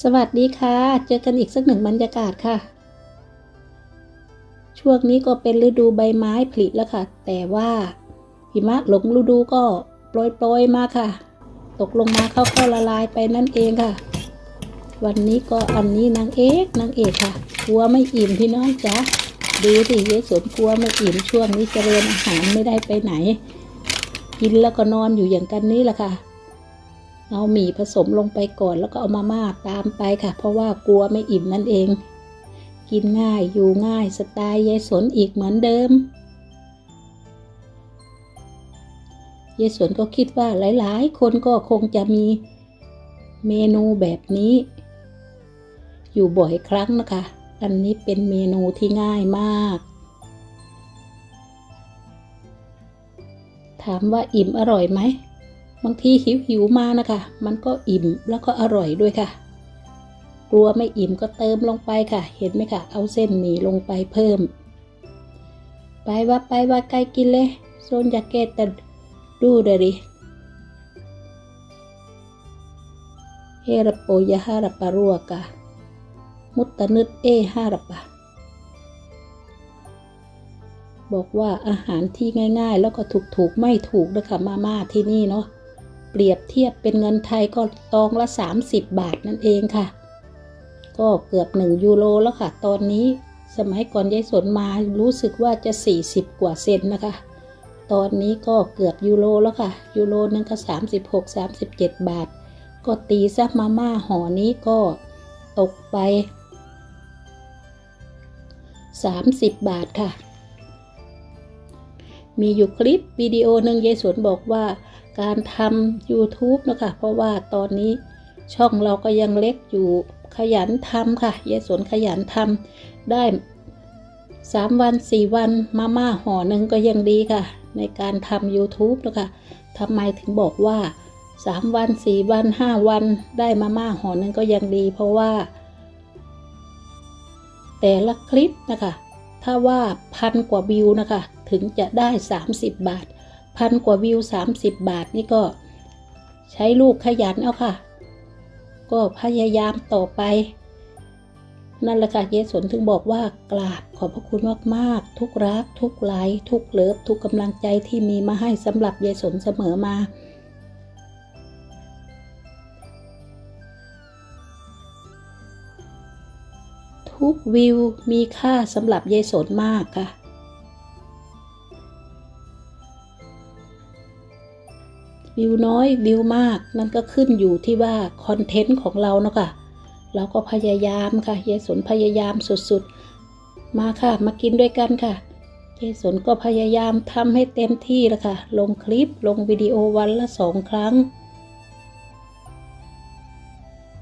สวัสดีค่ะ เจอกันอีกสักหนึ่งบรรยากาศค่ะ ช่วงนี้ก็เป็นฤดูใบไม้ผลิแล้วค่ะ แต่ว่าหิมะหลงฤดูก็โปรยๆมาค่ะ ตกลงมาเข้าๆละลายไปนั่นเองค่ะ วันนี้ก็อันนี้นางเอกนางเอกค่ะกลัวไม่อิ่มพี่น้องจ๊ะดูสิเยสวนกลัวไม่อิ่มช่วงนี้เจริญอาหารไม่ได้ไปไหน กินแล้วก็นอนอยู่อย่างกันนี้แหละค่ะ เอาหมี่ผสมลงไปก่อนแล้วก็เอามาม่าตามไปค่ะ เพราะว่ากลัวไม่อิ่มนั่นเอง กินง่ายอยู่ง่ายสไตล์ยายสนอีกเหมือนเดิมยายสนก็คิดว่าหลาย ๆ คนก็คงจะมีเมนูแบบนี้ อยู่บ่อยครั้งนะคะ อันนี้เป็นเมนูที่ง่ายมาก ถามว่าอิ่มอร่อยไหม บางทีหิวหิวมานะคะ มันก็อิ่มแล้วก็อร่อยด้วยค่ะกลัวไม่อิ่มก็เติมลงไปค่ะ เห็นไหมคะเอาเส้นหมี่ลงไปเพิ่ม ไปว่าไปว่าไกลกินเลยโซนยาเกตแต่ดูเดริเฮรโปยาฮารปารัวกะมุตตะนึดเอฮารปะบอกว่าอาหารที่ง่ายๆ แล้วก็ถูกๆ ไม่ถูกนะคะมาม่าที่นี่เนาะ เปรียบเทียบเป็นเงินไทยก็ตองละ 30 บาทนั่นเองค่ะ ก็เกือบ 1 ยูโรแล้วค่ะ ตอนนี้สมัยก่อนยายสนมารู้สึกว่าจะ 40 กว่าเซนนะคะ ตอนนี้ก็เกือบยูโรแล้วค่ะ ยูโรนึงก็ 36 37 บาท ก็ตีซะมาม่าห่อนี้ก็ตกไป 30 บาทค่ะ มีอยู่คลิปวิดีโอหนึ่งยายสนบอกว่า การทำ YouTube นะคะเพราะว่าตอนนี้ช่องเราก็ยังเล็กอยู่ขยันทำค่ะยายสนขยันทำได้ 3 วัน 4 วันมาม่าห่อหนึ่งก็ยังดีค่ะ ในการทำ YouTube นะคะทำไมถึงบอกว่า 3 วัน 4 วัน 5 วันได้มาม่าห่อหนึ่งก็ยังดี เพราะว่า แต่ละคลิปนะคะ ถ้าว่าพันกว่าวิวนะคะ ถึงจะได้ 30 บาท พันกว่าวิว 30 บาทนี่ก็ใช้ลูกขยันเอาค่ะ ก็พยายามต่อไป นั่นแหละค่ะเยสนถึงบอกว่ากราบขอบพระคุณมากๆ ทุกรัก ทุกไลค์ทุกเลิฟ ทุกกำลังใจที่มีมาให้สำหรับยายสนเสมอมาทุกวิวมีค่าสำหรับยายสนมากค่ะ วิวน้อยวิวมากนั่นก็ขึ้นอยู่ที่ว่าคอนเทนต์ของเราเนาะค่ะเราก็พยายามค่ะยายสนพยายามสุดๆ มาค่ะมากินด้วยกันค่ะยายสนก็พยายามทำให้เต็มที่แล้วค่ะ ลงคลิปลงวิดีโอวันละสองครั้ง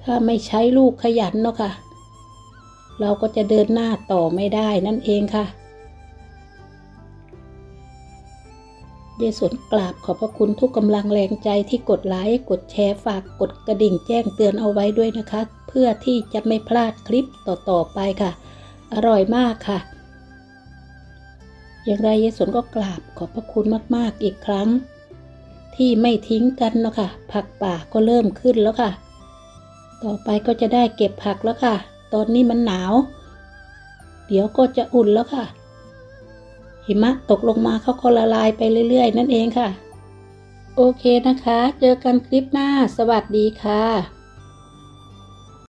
ถ้าไม่ใช้ลูกขยันเนาะค่ะ เราก็จะเดินหน้าต่อไม่ได้นั่นเองค่ะ เยสนกราบขอบพระคุณทุกกำลังแรงใจที่กดไลค์กดแชร์ฝากกดกระดิ่งแจ้งเตือนเอาไว้ด้วยนะคะ เพื่อที่จะไม่พลาดคลิปต่อๆไปค่ะ อร่อยมากค่ะ อย่างไรเยสนก็กราบขอบพระคุณมากๆอีกครั้ง ที่ไม่ทิ้งกันเนาะค่ะ ผักป่าก็เริ่มขึ้นแล้วค่ะ ต่อไปก็จะได้เก็บผักแล้วค่ะ ตอนนี้มันหนาว เดี๋ยวก็จะอุ่นแล้วค่ะ หิมะตกลงมาเขาก็ละลายไปเรื่อย ๆ นั่นเองค่ะ โอเคนะคะ เจอกันคลิปหน้า สวัสดีค่ะ